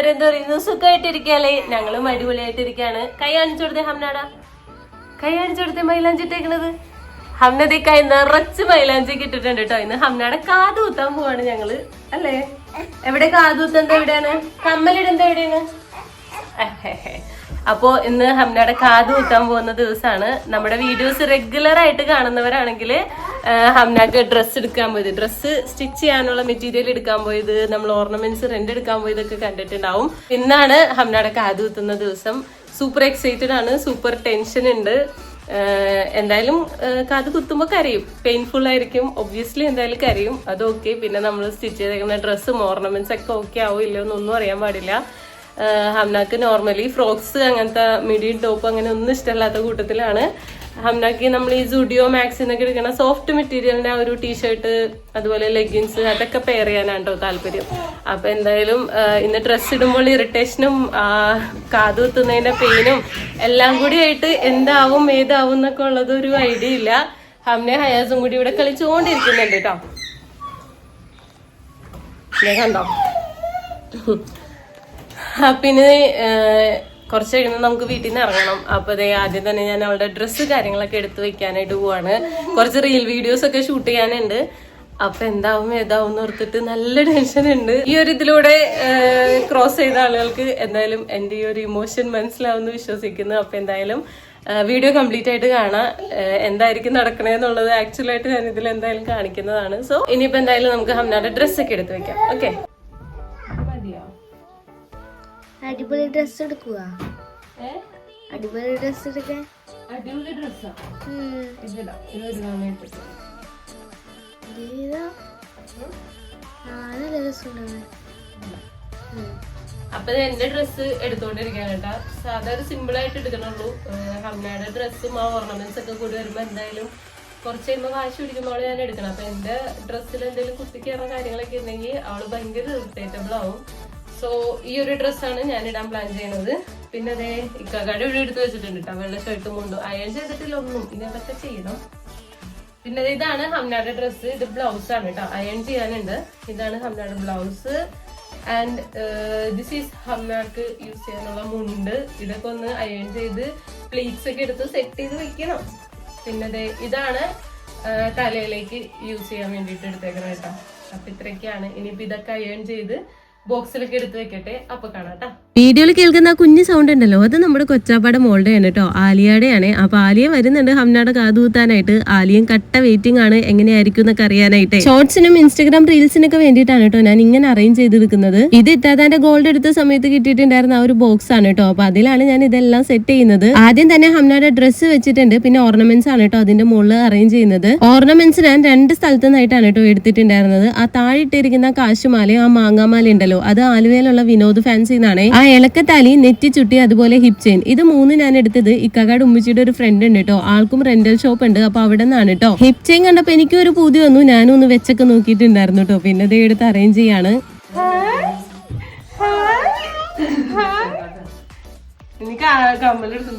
എല്ലാവരും എന്താ പറയുന്നു സുഖമായിട്ടിരിക്കല്ലേ ഞങ്ങളും അടിപൊളിയായിട്ടിരിക്കാണ് കൈ കാണിച്ചു കൊടുത്തേ ഹംനാടാ. കൈ കാണിച്ചു കൊടുത്തേ മൈലാഞ്ചി ഇട്ടേക്കണത്. ഹംനദി കൈ നിറച്ച് മൈലാഞ്ചി കിട്ടിട്ടുണ്ട് കേട്ടോ. ഇന്ന് ഹംനാട കാതൂത്താൻ പോവാണ് ഞങ്ങൾ. അല്ലേ? എവിടെ കാത് എന്താ എവിടെയാണ്? കമ്മലിടുന്നത് എവിടെയാണ്? അപ്പോ ഇന്ന് ഹംനയുടെ കാത് കുത്താൻ പോകുന്ന ദിവസമാണ്. നമ്മുടെ വീഡിയോസ് റെഗുലർ ആയിട്ട് കാണുന്നവരാണെങ്കിൽ ഹംനക്ക് ഡ്രസ്സ് എടുക്കാൻ പോയത്. ഡ്രസ്സ് സ്റ്റിച്ച് ചെയ്യാനുള്ള മെറ്റീരിയൽ എടുക്കാൻ പോയത് നമ്മൾ ഓർണമെന്റ്സ് റെന്റ് എടുക്കാൻ പോയതൊക്കെ കണ്ടിട്ടുണ്ടാവും. ഇന്നാണ് ഹംനയുടെ കാത് കുത്തുന്ന ദിവസം. സൂപ്പർ എക്സൈറ്റഡ് ആണ് സൂപ്പർ ടെൻഷൻ ഉണ്ട്. എന്തായാലും കാത് കുത്തുമ്പോൾ കരയും. പെയിൻഫുൾ ആയിരിക്കും ഒബ്വിയസ്ലി എന്തായാലും കരയും. അത് ഓക്കെ പിന്നെ നമ്മൾ സ്റ്റിച്ച് ചെയ്തേക്കുന്ന ഡ്രസ്സും ഓർണമെന്റ്സ് ഒക്കെ ഓക്കെ ആവും ഇല്ലയോ എന്നൊന്നും അറിയാൻ പാടില്ല. ഹംനാക്ക് നോർമലി ഫ്രോക്സ് അങ്ങനത്തെ മിഡിയും ടോപ്പ് അങ്ങനെ ഒന്നും ഇഷ്ടമല്ലാത്ത കൂട്ടത്തിലാണ്. ഹംനാക്ക് നമ്മൾ ഈ സുഡിയോ മാക്സ് എടുക്കണ സോഫ്റ്റ് മെറ്റീരിയലിന്റെ ആ ഒരു ടീഷർട്ട് അതുപോലെ ലെഗിൻസ് അതൊക്കെ പെയർ ചെയ്യാനാണ് കേട്ടോ താല്പര്യം. അപ്പൊ എന്തായാലും ഇന്ന് ഡ്രസ്സ് ഇടുമ്പോൾ ഇറിറ്റേഷനും കാതുകുത്തുന്നതിന്റെ പെയിനും എല്ലാം കൂടി ആയിട്ട് എന്താവും ഏതാവും എന്നൊക്കെ ഉള്ളത് ഒരു ഐഡിയ ഇല്ല. ഹംനെ ഹയാസും കൂടി ഇവിടെ കളിച്ചുകൊണ്ടിരിക്കുന്നുണ്ട് കേട്ടോ കണ്ടോ? പിന്നെ കുറച്ച് കഴിയുമ്പോൾ നമുക്ക് വീട്ടിൽ നിന്ന് ഇറങ്ങണം. അപ്പൊ ദേ ആദ്യം തന്നെ ഞാൻ അവളുടെ ഡ്രസ്സ് കാര്യങ്ങളൊക്കെ എടുത്ത് വെക്കാനായിട്ട് പോവാണ്. കുറച്ച് റീൽ വീഡിയോസ് ഒക്കെ ഷൂട്ട് ചെയ്യാനുണ്ട്. അപ്പൊ എന്താവും ഏതാവും ഓർത്തിട്ട് നല്ല ടെൻഷൻ ഉണ്ട്. ഈ ഒരു ഇതിലൂടെ ക്രോസ് ചെയ്ത ആളുകൾക്ക് എന്തായാലും എന്റെ ഈ ഒരു ഇമോഷൻ മനസ്സിലാവുമെന്ന് വിശ്വസിക്കുന്നു. അപ്പൊ എന്തായാലും വീഡിയോ കംപ്ലീറ്റ് ആയിട്ട് കാണാം. എന്തായിരിക്കും നടക്കണേന്നുള്ളത് എന്നുള്ളത് ആയിട്ട് ഞാൻ ഇതിൽ എന്തായാലും കാണിക്കുന്നതാണ്. സോ ഇനിയിപ്പോ എന്തായാലും നമുക്ക് ഹംനയുടെ ഡ്രസ്സൊക്കെ എടുത്ത് വെക്കാം. ഓക്കെ അടിപൊളി ഡ്രസ് എടുക്കുക. അടിപൊളി ഡ്രസ് എടുക്കാൻ അടിപൊളി ഡ്രസ്സാ അപ്പൊ എന്റെ ഡ്രസ്സ് എടുത്തോണ്ടിരിക്കാൻ കേട്ടാ. സാധാ ഒരു സിമ്പിൾ ആയിട്ട് എടുക്കണുള്ളൂ. അമ്മയുടെ ഡ്രസ്സും ആ ഓർണമെന്റ്സ് ഒക്കെ കൂടി വരുമ്പോ എന്തായാലും കുറച്ച് കഴിയുമ്പോൾ വാശി പിടിക്കുമ്പോൾ ഞാൻ എടുക്കണം അപ്പൊ എന്റെ ഡ്രസ്സിൽ എന്തെങ്കിലും കുത്തിക്കേറുന്ന കാര്യങ്ങളൊക്കെ ഉണ്ടെങ്കിൽ അവൾ ഭയങ്കര ഇറിറ്റേറ്റബിൾ ആവും. സോ ഈ ഒരു ഡ്രസ്സാണ് ഞാൻ ഇടാൻ പ്ലാൻ ചെയ്യുന്നത് പിന്നെ അതേ ഇക്കാക്കാട് ഇവിടെ എടുത്ത് വെച്ചിട്ടുണ്ട് കേട്ടോ വെള്ള ഷർട്ടും കൊണ്ട് അയൺ ചെയ്തിട്ടില്ല ഒന്നും. ഇനി ചെയ്യണം. പിന്നെ ഇതാണ് ഹംനാട് ഡ്രസ്സ് ഇത് ബ്ലൗസ് ആണ് കേട്ടോ അയൺ ചെയ്യാനുണ്ട്. ഇതാണ് ഹംനാട് ബ്ലൗസ് ആൻഡ് ദിസ് ഈസ് ഹംനാർക്ക് യൂസ് ചെയ്യാനുള്ള മുണ്ട്. ഇതൊക്കെ ഒന്ന് അയൺ ചെയ്ത് പ്ലീറ്റ്സ് ഒക്കെ എടുത്ത് സെറ്റ് ചെയ്ത് വെക്കണം. പിന്നെ ഇതാണ് തലയിലേക്ക് യൂസ് ചെയ്യാൻ വേണ്ടിയിട്ട് എടുത്തേക്കണം കേട്ടോ അപ്പൊ ഇത്രയൊക്കെയാണ്. ഇനിയിപ്പോ ഇതൊക്കെ അയൺ ചെയ്ത് ബോക്സിലൊക്കെ എടുത്ത് വെക്കട്ടെ? അപ്പൊ കാണാം കേട്ടോ വീഡിയോയിൽ കേൾക്കുന്ന ആ കുഞ്ഞു സൗണ്ട് ഉണ്ടല്ലോ അത് നമ്മുടെ കൊച്ചാപ്പാടെ മോളുടെ ആണ് കേട്ടോ ആലിയയുടെയാണ് അപ്പൊ ആലിയ വരുന്നുണ്ട് ഹംനയുടെ കാതുകൂത്താനായിട്ട്. ആലിയും കട്ട വെയിറ്റിംഗ് ആണ് എങ്ങനെയായിരിക്കും എന്നൊക്കെ അറിയാനായിട്ട്. ഷോർട്സിനും ഇൻസ്റ്റാഗ്രാം റീൽസിനൊക്കെ വേണ്ടിയിട്ടാണ് കേട്ടോ ഞാൻ ഇങ്ങനെ അറേഞ്ച് ചെയ്തെടുക്കുന്നത് ഇത് ഇത്താതാന്റെ ഗോൾഡ് എടുത്ത സമയത്ത് കിട്ടിയിട്ടുണ്ടായിരുന്ന ആ ഒരു ബോക്സ് ആണ് കേട്ടോ അപ്പൊ അതിലാണ് ഞാൻ ഇതെല്ലാം സെറ്റ് ചെയ്യുന്നത്. ആദ്യം തന്നെ ഹംനയുടെ ഡ്രസ്സ് വെച്ചിട്ടുണ്ട് പിന്നെ ഓർണമെന്റ്സ് ആണ് കേട്ടോ അതിന്റെ മുകളിൽ അറേഞ്ച് ചെയ്യുന്നത്. ഓർണമെന്റ്സ് ഞാൻ രണ്ട് സ്ഥലത്തു നിന്നായിട്ടാണ് കേട്ടോ എടുത്തിട്ടുണ്ടായിരുന്നത്. ആ താഴെ ഇട്ടിരിക്കുന്ന കാശുമാലയും ആ മാങ്ങാമാല ഉണ്ടല്ലോ അത് ആലുവയിലുള്ള വിനോദ് ഫാൻസിന്നാണ് ആ ഇളക്കത്താലി നെറ്റി ചുട്ടി അതുപോലെ ഹിപ് ചെയിൻ ഇത് മൂന്ന് ഞാൻ എടുത്തത് ഇക്കാട് ഉമ്മച്ചിയുടെ ഒരു ഫ്രണ്ട് ഉണ്ട് കേട്ടോ ആൾക്കും റെന്റൽ ഷോപ്പ് ഉണ്ട്. അപ്പൊ അവിടെ നിന്നാണ് കേട്ടോ ഹിപ് ചെയിൻ കണ്ടപ്പോ എനിക്ക് ഒരു പൂതി വന്നു. ഞാനും ഒന്ന് വെച്ചൊക്കെ നോക്കിയിട്ടുണ്ടായിരുന്നു കേട്ടോ പിന്നെ ഇത് എടുത്ത് അറേഞ്ച് ചെയ്യാണ്. എനിക്ക് കമ്മലെടുത്തു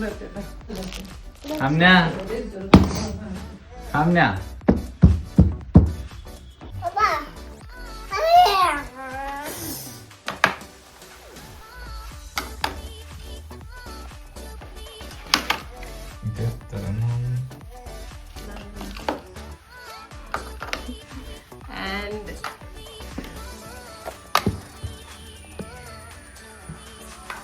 ഹംന ഹംന ഇത് തുറന്നു. ആൻഡ്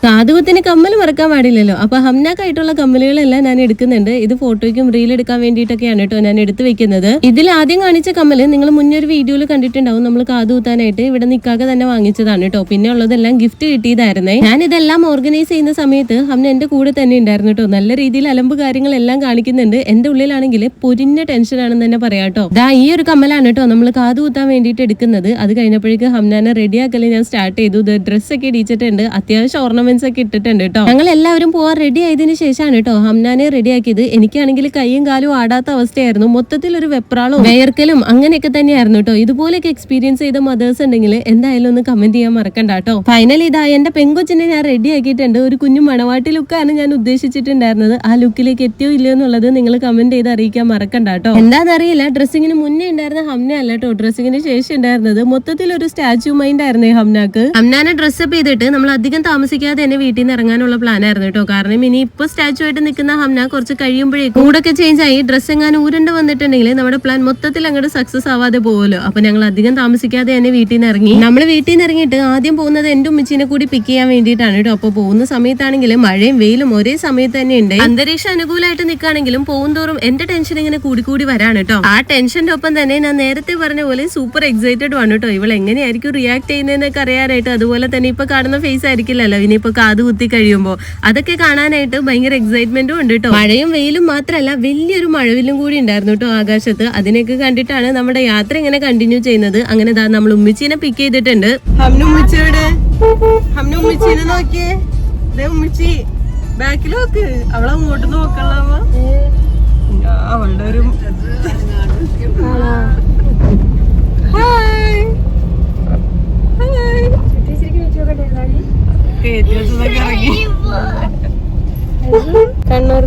കാതുകുത്തിന് കമ്മൽ മറക്കാൻ പാടില്ലല്ലോ. അപ്പൊ ഹംനാക്കായിട്ടുള്ള കമ്മലുകളെല്ലാം ഞാൻ എടുക്കുന്നുണ്ട്. ഇത് ഫോട്ടോയ്ക്കും റീൽ എടുക്കാൻ വേണ്ടിയിട്ടൊക്കെയാണ് കേട്ടോ ഞാൻ എടുത്തു വെക്കുന്നത്. ഇതിൽ ആദ്യം കാണിച്ച കമ്മൽ നിങ്ങൾ മുന്നേ ഒരു വീഡിയോയിൽ കണ്ടിട്ടുണ്ടാവും. നമ്മൾ കാതുകുത്താനായിട്ട് ഇവിടെ നിൽക്കാതെ തന്നെ വാങ്ങിച്ചതാണ് കേട്ടോ. പിന്നെ ഉള്ളതെല്ലാം ഗിഫ്റ്റ് കിട്ടിയതായിരുന്നേ. ഞാൻ ഇതെല്ലാം ഓർഗനൈസ് ചെയ്യുന്ന സമയത്ത് ഹംന എന്റെ കൂടെ തന്നെ ഉണ്ടായിരുന്നു കേട്ടോ. നല്ല രീതിയിൽ അലമ്പ് കാര്യങ്ങളെല്ലാം കാണിക്കുന്നുണ്ട്. എന്റെ ഉള്ളിലാണെങ്കിൽ പൊരിഞ്ഞ ടെൻഷൻ ആണെന്ന് തന്നെ പറയാം കേട്ടോ. ദാ ഈ ഒരു കമ്മലാണ് കേട്ടോ നമ്മൾ കാതുകുത്താൻ വേണ്ടിയിട്ട് എടുക്കുന്നത്. അത് കഴിഞ്ഞപ്പോഴേക്ക് ഹംനാനെ റെഡിയാക്കൽ ഞാൻ സ്റ്റാർട്ട് ചെയ്തു. ഡ്രസ്സൊക്കെ ഇടിച്ചിട്ടുണ്ട്. അത്യാവശ്യം ഓർണമെന്റ് ഓർണമെന്റ്സ് ഒക്കെ ഇട്ടിട്ടുണ്ട് കേട്ടോ ഞങ്ങൾ എല്ലാവരും പോവാൻ റെഡി ആയതിനു ശേഷമാണ് കേട്ടോ ഹംനാനെ റെഡി ആക്കിയത്. എനിക്കാണെങ്കിൽ കൈയും കാലും ആടാത്ത അവസ്ഥയായിരുന്നു. മൊത്തത്തിൽ ഒരു വെപ്രാളും വേർക്കലും അങ്ങനെയൊക്കെ തന്നെയായിരുന്നു കേട്ടോ ഇതുപോലെയൊക്കെ എക്സ്പീരിയൻസ് ചെയ്ത മദേഴ്സ് ഉണ്ടെങ്കിൽ എന്തായാലും ഒന്ന് കമന്റ് ചെയ്യാൻ മറക്കണ്ട കേട്ടോ ഫൈനലി ഇതാ എന്റെ പെങ്കൊച്ചിനെ ഞാൻ റെഡി ആക്കിയിട്ടുണ്ട്. ഒരു കുഞ്ഞു മണവാട്ടി ലുക്കാണ് ഞാൻ ഉദ്ദേശിച്ചിട്ടുണ്ടായിരുന്നത്. ആ ലുക്കിലേക്ക് എത്തിയോ ഇല്ലയോ എന്നുള്ളത് നിങ്ങൾ കമന്റ് ചെയ്ത് അറിയിക്കാൻ മറക്കണ്ട കേട്ടോ എന്താണെന്നറിയില്ല. ഡ്രസ്സിങ്ങിന് മുന്നേ ഉണ്ടായിരുന്ന ഹംന അല്ല കേട്ടോ ഡ്രസ്സിങ്ങിന് ശേഷം ഉണ്ടായിരുന്നത് മൊത്തത്തിൽ ഒരു സ്റ്റാച്യു മൈൻഡ് ആയിരുന്നു ഹംനാക്ക്. ഹംനാനെ ഡ്രസ്സപ്പ് ചെയ്തിട്ട് നമ്മൾ അധികം താമസിക്കാതെ തന്നെ വീട്ടിൽ നിന്ന് ഇറങ്ങാനുള്ള പ്ലാൻ ആയിരുന്നു കേട്ടോ. കാരണം ഇനി ഇപ്പൊ സ്റ്റാച്ചു ആയിട്ട് നിൽക്കുന്ന ഹംന കുറച്ച് കഴിയുമ്പോഴേക്കും കൂടൊക്കെ ചേഞ്ച് ആയി. ഡ്രസ്സ് എങ്ങാനും ഊരണ്ട് വന്നിട്ടുണ്ടെങ്കിൽ നമ്മുടെ പ്ലാൻ മൊത്തത്തിൽ അങ്ങോട്ട് സക്സസ് ആവാതെ പോകുമല്ലോ അപ്പൊ ഞങ്ങൾ അധികം താമസിക്കാതെ തന്നെ വീട്ടിൽ നിന്ന് ഇറങ്ങി. നമ്മൾ വീട്ടിൽ നിന്ന് ഇറങ്ങിയിട്ട് ആദ്യം പോകുന്നത് എന്റെ ഉമ്മച്ചിനെ കൂടി പിക്ക് ചെയ്യാൻ വേണ്ടിയിട്ടാണ് കേട്ടോ. അപ്പൊ പോകുന്ന സമയത്താണെങ്കിൽ മഴയും വെയിലും ഒരേ സമയത്ത് തന്നെ ഉണ്ട് അന്തരീക്ഷം അനുകൂലമായിട്ട് നിൽക്കുകയാണെങ്കിലും പോകും തോറും എന്റെ ടെൻഷൻ ഇങ്ങനെ കൂടി കൂടി വരാണ് കേട്ടോ. ആ ടെൻഷന്റെ ഒപ്പം തന്നെ ഞാൻ നേരത്തെ പറഞ്ഞ പോലെ സൂപ്പർ എക്സൈറ്റഡ് ആണ് കേട്ടോ. ഇവൾ എങ്ങനെയായിരിക്കും റിയാക്ട് ചെയ്യുന്നതെന്നൊക്കെ അറിയാനായിട്ട് അതുപോലെ തന്നെ ഇപ്പൊ കാണുന്ന ഫേസ് ആയിരിക്കില്ലല്ലോ. ഇനിയിപ്പോ കാത് കുത്തി കഴിയുമ്പോ അതൊക്കെ കാണാനായിട്ട് ഭയങ്കര എക്സൈറ്റ്മെന്റും ഉണ്ട് കേട്ടോ മഴയും വെയിലും മാത്രമല്ല വലിയൊരു മഴവിലും കൂടി ഉണ്ടായിരുന്നു കേട്ടോ ആകാശത്ത്. അതിനൊക്കെ കണ്ടിട്ടാണ് നമ്മുടെ യാത്ര ഇങ്ങനെ കണ്ടിന്യൂ ചെയ്യുന്നത്. അങ്ങനെ ദാ നമ്മൾ ഉമ്മിച്ചീനെ പിക്ക് ചെയ്തിട്ടുണ്ട്. ഉമ്മിച്ചീനെ നോക്കിയേ. ഉമ്മിച്ചി ബാക്കിൽ നോക്ക്. അവളെ അങ്ങോട്ട് അവളുടെ ഒരു ഹായ് ഹായ് ഇറങ്ങി കണ്ണൂർ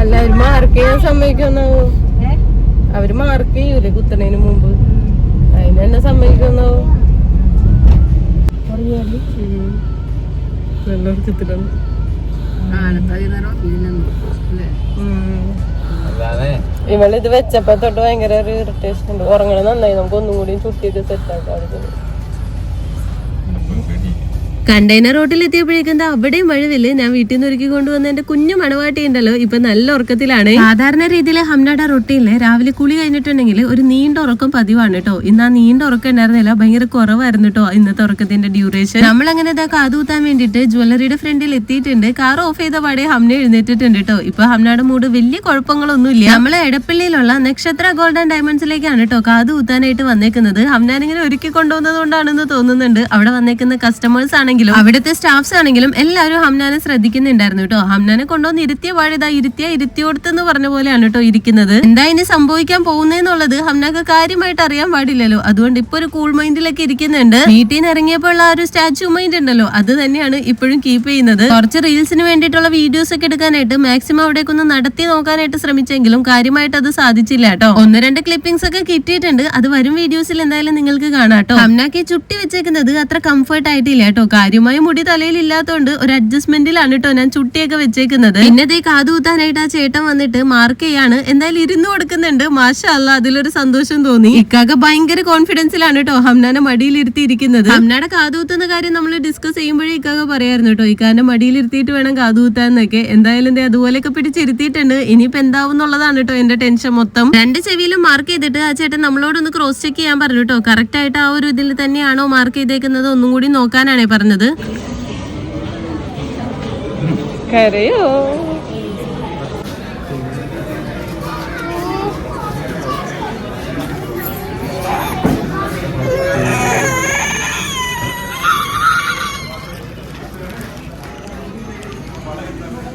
അല്ല അവർ മാർക്ക് ചെയ്യാൻ സമ്മതിക്കുന്നാവോ അവർ മാർക്ക് ചെയ്യൂലേ കുത്തണേന് മുമ്പ് അതിന് തന്നെ സമ്മതിക്കുന്നാവോ ചിത്രം അല്ലാതെ ഇവളിത് വെച്ചപ്പോ തൊട്ട് ഭയങ്കര ഒരു ഇറിറ്റേഷൻ ഉണ്ട്. ഉറങ്ങണ നന്നായി. നമുക്ക് ഒന്നും കൂടി ചുട്ടിട്ട് സെറ്റ് ആക്കാം കണ്ടെയ്നർ റോട്ടിൽ എത്തിയപ്പോഴേക്കും എന്താ അവിടെയും മഴവിൽ ഞാൻ വീട്ടിൽ നിന്ന് ഒരുക്കി കൊണ്ടുവന്ന എന്റെ കുഞ്ഞു മണവാട്ടി ഉണ്ടല്ലോ ഇപ്പൊ നല്ല ഉറക്കത്തിലാണ്. സാധാരണ രീതിയിൽ ഹംനാട റൊട്ടിയിൽ രാവിലെ കുളി കഴിഞ്ഞിട്ടുണ്ടെങ്കിൽ ഒരു നീണ്ട ഉറക്കം പതിവാണ് കേട്ടോ ഇന്ന് ആ നീണ്ട ഉറക്കം ഉണ്ടായിരുന്നില്ല ഭയങ്കര കുറവായിരുന്നു കേട്ടോ ഇന്നത്തെ ഉറക്കത്തിന്റെ ഡ്യൂറേഷൻ നമ്മൾ അങ്ങനെ ഇതാ കാതുകൂത്താൻ വേണ്ടിയിട്ട് ജ്വല്ലറിയുടെ ഫ്രണ്ടിൽ എത്തിയിട്ടുണ്ട്. കാർ ഓഫ് ചെയ്ത പാടെ ഹംന എഴുന്നേറ്റിട്ടുണ്ട് കേട്ടോ ഇപ്പൊ ഹംനയുടെ മൂട് വലിയ കുഴപ്പങ്ങളൊന്നുമില്ല. നമ്മൾ എടപ്പള്ളിയിലുള്ള നക്ഷത്ര ഗോൾഡൻ ഡയമണ്ട്സിലേക്കാണ് കേട്ടോ കാതൂത്താനായിട്ട് വന്നേക്കുന്നത്. ഹംനാൻ ഇങ്ങനെ ഒരുക്കി കൊണ്ടുവന്നത് കൊണ്ടാണെന്ന് തോന്നുന്നുണ്ട്. അവിടെ വന്നേക്കുന്ന കസ്റ്റമേഴ്സ് ആണെങ്കിലും അവിടുത്തെ സ്റ്റാഫ്സ് ആണെങ്കിലും എല്ലാവരും ഹംനാനെ ശ്രദ്ധിക്കുന്നുണ്ടായിരുന്നു കേട്ടോ. ഹംനാനെ കൊണ്ടുവന്ന് ഇരുത്തിയ വാഴിതാ ഇരുത്തിയ ഇരുത്തിയോടത്തെന്ന് പറഞ്ഞ പോലെയാണ് കേട്ടോ ഇരിക്കുന്നത്. എന്താ ഇനി സംഭവിക്കാൻ പോകുന്നതെന്നുള്ളത് ഹംനാക്ക് കാര്യമായിട്ട് അറിയാൻ പാടില്ലല്ലോ. അതുകൊണ്ട് ഇപ്പൊ ഒരു കൂൾ മൈൻഡിലൊക്കെ ഇരിക്കുന്നുണ്ട്. വീട്ടിൽ നിന്ന് ഇറങ്ങിയപ്പോൾ ആ ഒരു സ്റ്റാച്ചു മൈൻഡ് ഉണ്ടല്ലോ. അത് തന്നെയാണ് ഇപ്പോഴും കീപ്പ് ചെയ്യുന്നത്. കുറച്ച് റീൽസിന് വേണ്ടിയിട്ടുള്ള വീഡിയോസ് ഒക്കെ എടുക്കാനായിട്ട് മാക്സിമം അവിടേക്ക് ഒന്ന് നടത്തി നോക്കാനായിട്ട് ശ്രമിച്ചെങ്കിലും കാര്യമായിട്ട് അത് സാധിച്ചില്ല കേട്ടോ. ഒന്ന് രണ്ട് ക്ലിപ്പിംഗ്സ് ഒക്കെ കിട്ടിയിട്ടുണ്ട്. അത് വരും വീഡിയോസിൽ എന്തായാലും നിങ്ങൾക്ക് കാണാം കേട്ടോ. ഹംനാക്ക് ചുട്ടി വെച്ചേക്കുന്നത് അത്ര കംഫർട്ട് ആയിട്ടില്ല കേട്ടോ. കാര്യമായ മുടി തലയിൽ ഇല്ലാത്തതുകൊണ്ട് ഒരു അഡ്ജസ്റ്റ്മെന്റിലാണ് കേട്ടോ ഞാൻ ചുട്ടിയൊക്കെ വെച്ചേക്കുന്നത്. പിന്നെ ദേ കാത് കുത്താനായിട്ട് ആ ചേട്ടൻ വന്നിട്ട് മാർക്ക് ചെയ്യാണ്. എന്തായാലും ഇരുന്ന് കൊടുക്കുന്നുണ്ട്. മാഷ അല്ല അതിലൊരു സന്തോഷം തോന്നി. ഇക്കാക്ക് ഭയങ്കര കോൺഫിഡൻസിലാണ് കേട്ടോ ഹംനാനെ മടിയിലിരുത്തിയിരിക്കുന്നത്. ഹംനയുടെ കാതുകൂത്തുന്ന കാര്യം നമ്മൾ ഡിസ്കസ് ചെയ്യുമ്പോഴേ ഇക്കാക്ക പറയായിരുന്നു കേട്ടോ ഇക്കാന്റെ മടിയിലിരുത്തിയിട്ട് വേണം കാതുകൂത്താൻ എന്നൊക്കെ എന്തായാലും അതുപോലെയൊക്കെ പിടിച്ചിരുത്തിയിട്ടുണ്ട്. ഇനിയിപ്പോ എന്താവും എന്നുള്ളതാണ് കേട്ടോ എന്റെ ടെൻഷൻ മൊത്തം. രണ്ട് ചെവിയിലും മാർക്ക് ചെയ്തിട്ട് ആ ചേട്ടൻ നമ്മളോടൊന്ന് ക്രോസ് ചെക്ക് ചെയ്യാൻ പറഞ്ഞു കേട്ടോ കറക്റ്റ് ആയിട്ട് ആ ഒരു ഇതിൽ തന്നെയാണോ മാർക്ക് ചെയ്തേക്കുന്നത്? ഒന്നും കൂടി നോക്കാനാണ് പറഞ്ഞത്. കരയോ?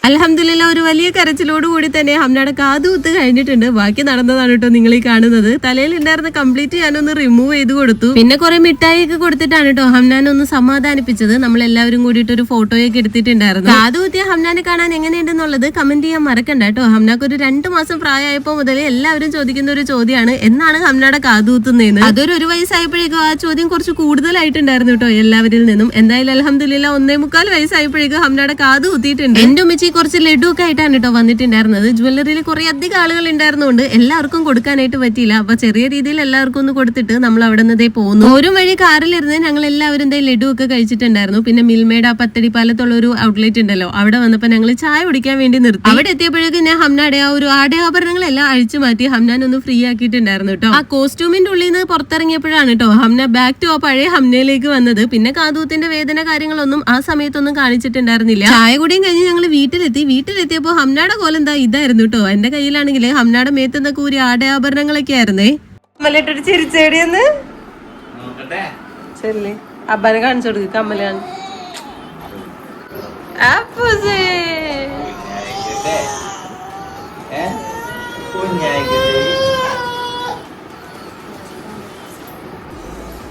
അലഹമില്ല ഒരു വലിയ കരച്ചിലോട് കൂടി തന്നെ ഹംനയുടെ കാതുകുത്ത് കഴിഞ്ഞിട്ടുണ്ട്. ബാക്കി നടന്നതാണ് കേട്ടോ നിങ്ങൾ ഈ കാണുന്നത്. തലയിൽ ഉണ്ടായിരുന്ന കംപ്ലീറ്റ് ഞാനൊന്ന് റിമൂവ് ചെയ്ത് കൊടുത്തു. പിന്നെ കുറെ മിഠായി ഒക്കെ കൊടുത്തിട്ടാണ് കേട്ടോ ഹംനാൻ ഒന്ന് സമാധാനിപ്പിച്ചത്. നമ്മൾ എല്ലാവരും കൂടിയിട്ട് ഒരു ഫോട്ടോയൊക്കെ എടുത്തിട്ടുണ്ടായിരുന്നു. കാതുകുത്തിയ ഹംനാനെ കാണാൻ എങ്ങനെയുണ്ടെന്നുള്ളത് കമന്റ് ചെയ്യാൻ മറക്കണ്ട കേട്ടോ. ഹംനാക്ക് ഒരു രണ്ടു മാസം പ്രായമായപ്പോൾ മുതൽ എല്ലാവരും ചോദിക്കുന്ന ഒരു ചോദ്യമാണ് എന്നാണ് ഹംനയുടെ കാതുകുത്തുന്നതെന്ന് അതൊരു ഒരു വയസ്സായപ്പോഴേക്കും ആ ചോദ്യം കുറച്ച് കൂടുതലായിട്ടുണ്ടായിരുന്നു കേട്ടോ എല്ലാവരിൽ നിന്നും. എന്തായാലും അലഹമില്ല ഒന്നേ മുക്കാൽ വയസ്സായപ്പോഴേക്കും ഹംനയുടെ കാത് കുത്തിയിട്ടുണ്ട്. എന്റെ ഉമ്മച്ചി കുറച്ച് ലഡു ഒക്കെ ആയിട്ടാണ് കേട്ടോ വന്നിട്ടുണ്ടായിരുന്നത്. ജ്വല്ലറിയിൽ കുറേ അധികം ആളുകൾ ഉണ്ടായിരുന്നുകൊണ്ട് എല്ലാവർക്കും കൊടുക്കാനായിട്ട് പറ്റിയില്ല. അപ്പൊ ചെറിയ രീതിയിൽ എല്ലാവർക്കും ഒന്ന് കൊടുത്തിട്ട് നമ്മൾ അവിടെ നിന്ന് പോകുന്നു ഒരു വഴി കാറിലിരുന്ന് ഞങ്ങൾ എല്ലാവരും ദേ ലഡു ഒക്കെ കഴിച്ചിട്ടുണ്ടായിരുന്നു. പിന്നെ മിൽമേഡ് ആ പത്തടി പാലത്തുള്ള ഒരു ഔട്ട്ലെറ്റ് ഉണ്ടല്ലോ. അവിടെ വന്നപ്പോൾ ഞങ്ങൾ ചായ കുടിക്കാൻ വേണ്ടി നിർത്തി. അവിടെ എത്തിയപ്പോഴേക്കും ഞാൻ ഹംനാടെ ആ ഒരു ആടയാഭരണങ്ങളെല്ലാം അഴിച്ചു മാറ്റി ഹംനാൻ ഒന്ന് ഫ്രീ ആക്കിയിട്ടുണ്ടായിരുന്നു കേട്ടോ ആ കോസ്റ്റ്യൂമിന്റെ ഉള്ളിൽ നിന്ന് പുറത്തിറങ്ങിയപ്പോഴാണ് കേട്ടോ ഹംന ബാക്ക് ടു ആ പഴയ ഹംനയിലേക്ക് വന്നത്. പിന്നെ കാതൂത്തിന്റെ വേദന കാര്യങ്ങളൊന്നും ആ സമയത്തൊന്നും കാണിച്ചിട്ടുണ്ടായിരുന്നില്ല. ചായ കൂടിയും കഴിഞ്ഞ് ഞങ്ങൾ വീട്ടിലെത്തി. വീട്ടിലെത്തിയപ്പോ ഹംനയുടെ കോലം എന്താ? ഇതായിരുന്നു കേട്ടോ എന്റെ കയ്യിലാണെങ്കിൽ ഹംനയുടെ മേത്തുന്ന കൂരി ആടയാഭരണങ്ങളൊക്കെ ആയിരുന്നേ. കമ്മലിട്ടൊരു ചിരിച്ചേടിയെന്ന് നോക്കട്ടെ. ശരി അബ്ബാനെ കാണിച്ചു കൊടുക്ക് കമ്മലാണ്. അപ്പൂസേ. ഏ?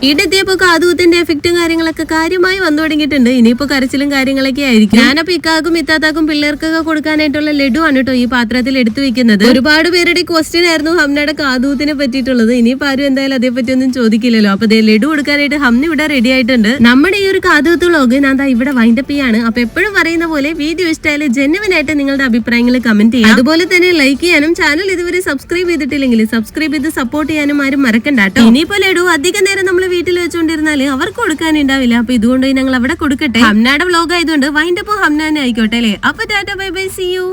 വീടെത്തിയപ്പോ കാതുകുത്തിന്റെ എഫക്റ്റും കാര്യങ്ങളൊക്കെ കാര്യമായി വന്നു തുടങ്ങിയിട്ടുണ്ട്. ഇനിയിപ്പോ കരച്ചിലും കാര്യങ്ങളൊക്കെ ആയിരിക്കും. ഞാനപ്പോ ഇക്കാക്കും ഇത്താത്താക്കും പിള്ളേർക്കൊക്കെ കൊടുക്കാനായിട്ടുള്ള ലഡു ആണ് കേട്ടോ ഈ പാത്രത്തിൽ എടുത്തു വെക്കുന്നത്. ഒരുപാട് പേരുടെ ക്വസ്റ്റ്യൻ ആയിരുന്നു ഹംനയുടെ കാതുകുത്തിനെ പറ്റിയിട്ടുള്ളത്. ഇനിയിപ്പോ ആരും എന്തായാലും അതേപറ്റി ഒന്നും ചോദിക്കില്ലല്ലോ. അപ്പൊ ലഡു കൊടുക്കാനായിട്ട് ഹംന ഇവിടെ റെഡി ആയിട്ടുണ്ട്. നമ്മുടെ ഈ ഒരു കാതുകുത്ത് വ്ളോഗ് ഞാൻ ഇവിടെ വൈൻഡപ്പ് ചെയ്യാണ്. അപ്പൊ എപ്പോഴും പറയുന്ന പോലെ വീഡിയോ ഇഷ്ടമായാലും ജെന്യുവനായിട്ട് നിങ്ങളുടെ അഭിപ്രായങ്ങൾ കമന്റ് ചെയ്യാം. അതുപോലെ തന്നെ ലൈക്ക് ചെയ്യാനും ചാനൽ ഇതുവരെ സബ്സ്ക്രൈബ് ചെയ്തിട്ടില്ലെങ്കിൽ സബ്സ്ക്രൈബ് ചെയ്ത് സപ്പോർട്ട് ചെയ്യാനും ആരും മറക്കണ്ട കേട്ടോ. ഇനിയിപ്പോ ലഡു അധികം നേരം നമ്മൾ വീട്ടിൽ വെച്ചോണ്ടിരുന്നാൽ അവർക്ക് കൊടുക്കാനുണ്ടാവില്ല അപ്പൊ ഇതുകൊണ്ട് ഞങ്ങൾ അവിടെ കൊടുക്കട്ടെ. ഹംനയുടെ വ്ലോഗ് ആയതുകൊണ്ട് വൈൻഡപ്പോ ഹംനാനെ ആയിക്കോട്ടെ അല്ലേ? അപ്പൊ tata bye bye see you